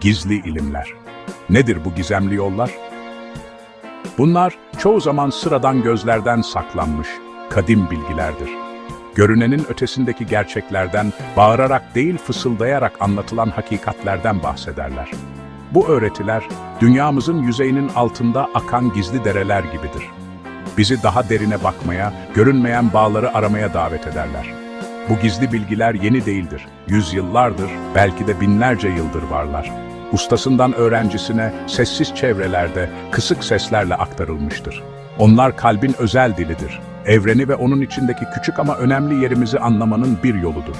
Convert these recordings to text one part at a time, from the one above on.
Gizli ilimler. Nedir bu gizemli yollar? Bunlar çoğu zaman sıradan gözlerden saklanmış kadim bilgilerdir. Görünenin ötesindeki gerçeklerden bağırarak değil fısıldayarak anlatılan hakikatlerden bahsederler. Bu öğretiler dünyamızın yüzeyinin altında akan gizli dereler gibidir. Bizi daha derine bakmaya, görünmeyen bağları aramaya davet ederler. Bu gizli bilgiler yeni değildir. Yüzyıllardır, belki de binlerce yıldır varlar. Ustasından öğrencisine sessiz çevrelerde kısık seslerle aktarılmıştır. Onlar kalbin özel dilidir. Evreni ve onun içindeki küçük ama önemli yerimizi anlamanın bir yoludur.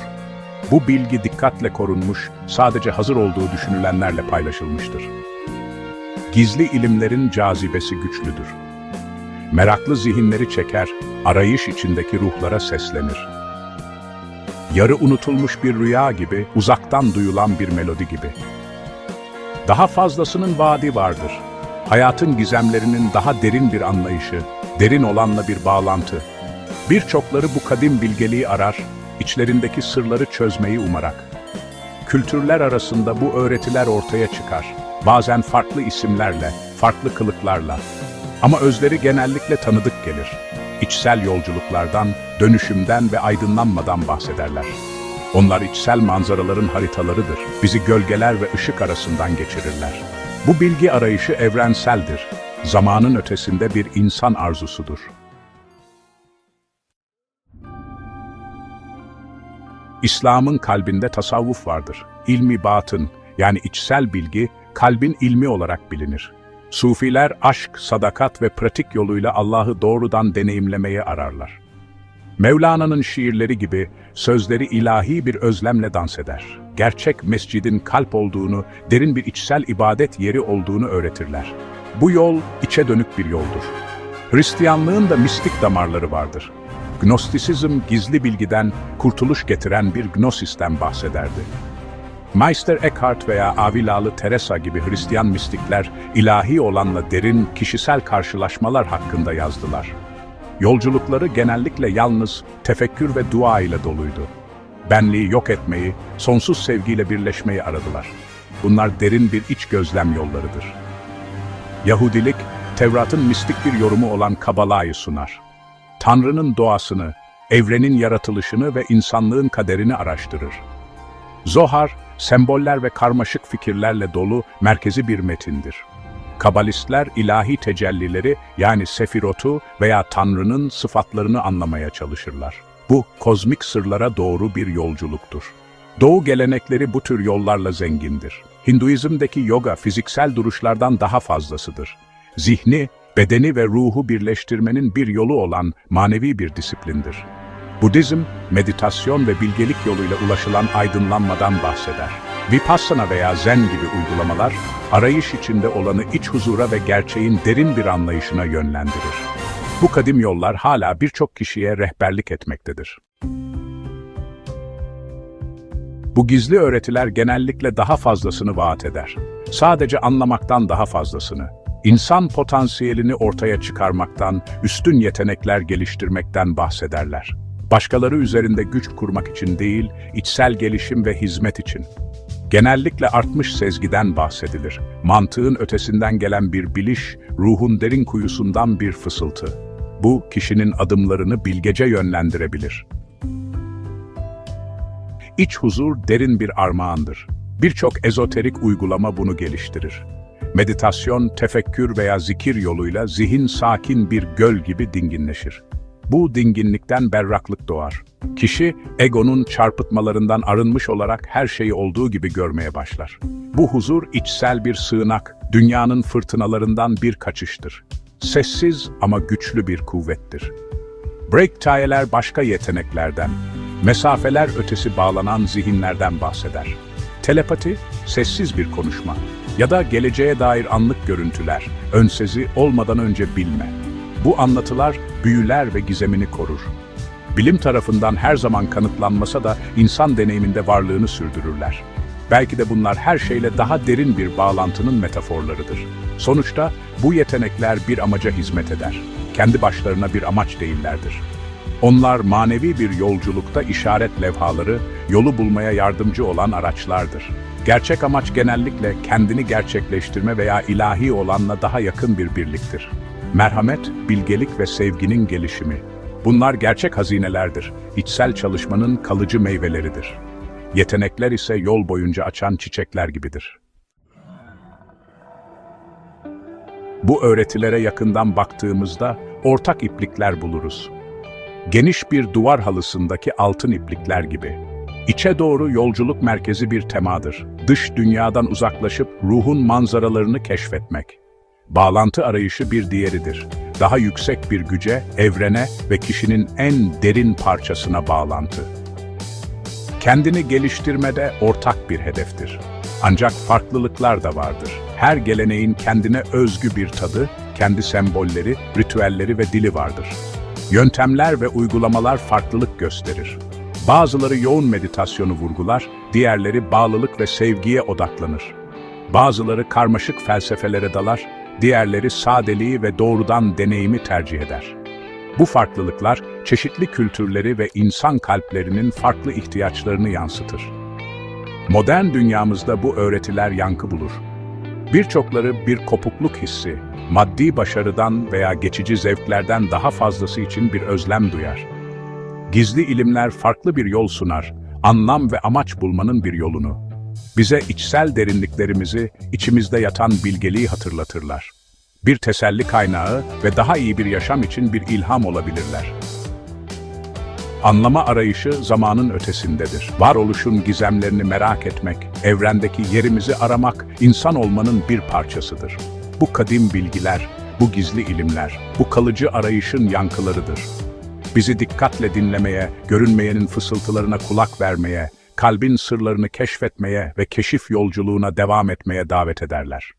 Bu bilgi dikkatle korunmuş, sadece hazır olduğu düşünülenlerle paylaşılmıştır. Gizli ilimlerin cazibesi güçlüdür. Meraklı zihinleri çeker, arayış içindeki ruhlara seslenir. Yarı unutulmuş bir rüya gibi, uzaktan duyulan bir melodi gibi. Daha fazlasının vaadi vardır. Hayatın gizemlerinin daha derin bir anlayışı, derin olanla bir bağlantı. Birçokları bu kadim bilgeliği arar, içlerindeki sırları çözmeyi umarak. Kültürler arasında bu öğretiler ortaya çıkar. Bazen farklı isimlerle, farklı kılıklarla. Ama özleri genellikle tanıdık gelir. İçsel yolculuklardan, dönüşümden ve aydınlanmadan bahsederler. Onlar içsel manzaraların haritalarıdır. Bizi gölgeler ve ışık arasından geçirirler. Bu bilgi arayışı evrenseldir. Zamanın ötesinde bir insan arzusudur. İslam'ın kalbinde tasavvuf vardır. İlmi batın, yani içsel bilgi, kalbin ilmi olarak bilinir. Sufiler aşk, sadakat ve pratik yoluyla Allah'ı doğrudan deneyimlemeyi ararlar. Mevlana'nın şiirleri gibi sözleri ilahi bir özlemle dans eder. Gerçek mescidin kalp olduğunu, derin bir içsel ibadet yeri olduğunu öğretirler. Bu yol içe dönük bir yoldur. Hristiyanlığın da mistik damarları vardır. Gnostisizm gizli bilgiden kurtuluş getiren bir gnosisten bahsederdi. Meister Eckhart veya Avilalı Teresa gibi Hristiyan mistikler ilahi olanla derin kişisel karşılaşmalar hakkında yazdılar. Yolculukları genellikle yalnız tefekkür ve dua ile doluydu. Benliği yok etmeyi, sonsuz sevgiyle birleşmeyi aradılar. Bunlar derin bir iç gözlem yollarıdır. Yahudilik, Tevrat'ın mistik bir yorumu olan Kabala'yı sunar. Tanrı'nın doğasını, evrenin yaratılışını ve insanlığın kaderini araştırır. Zohar, semboller ve karmaşık fikirlerle dolu merkezi bir metindir. Kabalistler ilahi tecellileri yani sefirotu veya Tanrı'nın sıfatlarını anlamaya çalışırlar. Bu kozmik sırlara doğru bir yolculuktur. Doğu gelenekleri bu tür yollarla zengindir. Hinduizmdeki yoga fiziksel duruşlardan daha fazlasıdır. Zihni, bedeni ve ruhu birleştirmenin bir yolu olan manevi bir disiplindir. Budizm, meditasyon ve bilgelik yoluyla ulaşılan aydınlanmadan bahseder. Vipassana veya Zen gibi uygulamalar, arayış içinde olanı iç huzura ve gerçeğin derin bir anlayışına yönlendirir. Bu kadim yollar hala birçok kişiye rehberlik etmektedir. Bu gizli öğretiler genellikle daha fazlasını vaat eder. Sadece anlamaktan daha fazlasını, insan potansiyelini ortaya çıkarmaktan, üstün yetenekler geliştirmekten bahsederler. Başkaları üzerinde güç kurmak için değil, içsel gelişim ve hizmet için. Genellikle artmış sezgiden bahsedilir. Mantığın ötesinden gelen bir biliş, ruhun derin kuyusundan bir fısıltı. Bu, kişinin adımlarını bilgece yönlendirebilir. İç huzur derin bir armağandır. Birçok ezoterik uygulama bunu geliştirir. Meditasyon, tefekkür veya zikir yoluyla zihin sakin bir göl gibi dinginleşir. Bu dinginlikten berraklık doğar. Kişi, egonun çarpıtmalarından arınmış olarak her şeyi olduğu gibi görmeye başlar. Bu huzur içsel bir sığınak, dünyanın fırtınalarından bir kaçıştır. Sessiz ama güçlü bir kuvvettir. Breaktire'ler başka yeteneklerden, mesafeler ötesi bağlanan zihinlerden bahseder. Telepati, sessiz bir konuşma ya da geleceğe dair anlık görüntüler, önsezi olmadan önce bilme. Bu anlatılar büyüler ve gizemini korur. Bilim tarafından her zaman kanıtlanmasa da insan deneyiminde varlığını sürdürürler. Belki de bunlar her şeyle daha derin bir bağlantının metaforlarıdır. Sonuçta bu yetenekler bir amaca hizmet eder. Kendi başlarına bir amaç değillerdir. Onlar manevi bir yolculukta işaret levhaları, yolu bulmaya yardımcı olan araçlardır. Gerçek amaç genellikle kendini gerçekleştirme veya ilahi olanla daha yakın bir birliktir. Merhamet, bilgelik ve sevginin gelişimi. Bunlar gerçek hazinelerdir. İçsel çalışmanın kalıcı meyveleridir. Yetenekler ise yol boyunca açan çiçekler gibidir. Bu öğretilere yakından baktığımızda ortak iplikler buluruz. Geniş bir duvar halısındaki altın iplikler gibi. İçe doğru yolculuk merkezi bir temadır. Dış dünyadan uzaklaşıp ruhun manzaralarını keşfetmek. Bağlantı arayışı bir diğeridir. Daha yüksek bir güce, evrene ve kişinin en derin parçasına bağlantı. Kendini geliştirmede ortak bir hedeftir. Ancak farklılıklar da vardır. Her geleneğin kendine özgü bir tadı, kendi sembolleri, ritüelleri ve dili vardır. Yöntemler ve uygulamalar farklılık gösterir. Bazıları yoğun meditasyonu vurgular, diğerleri bağlılık ve sevgiye odaklanır. Bazıları karmaşık felsefelere dalar, diğerleri sadeliği ve doğrudan deneyimi tercih eder. Bu farklılıklar çeşitli kültürleri ve insan kalplerinin farklı ihtiyaçlarını yansıtır. Modern dünyamızda bu öğretiler yankı bulur. Birçokları bir kopukluk hissi, maddi başarıdan veya geçici zevklerden daha fazlası için bir özlem duyar. Gizli ilimler farklı bir yol sunar, anlam ve amaç bulmanın bir yolunu. Bize içsel derinliklerimizi, içimizde yatan bilgeliği hatırlatırlar. Bir teselli kaynağı ve daha iyi bir yaşam için bir ilham olabilirler. Anlama arayışı zamanın ötesindedir. Varoluşun gizemlerini merak etmek, evrendeki yerimizi aramak, insan olmanın bir parçasıdır. Bu kadim bilgiler, bu gizli ilimler, bu kalıcı arayışın yankılarıdır. Bizi dikkatle dinlemeye, görünmeyenin fısıltılarına kulak vermeye, kalbin sırlarını keşfetmeye ve keşif yolculuğuna devam etmeye davet ederler.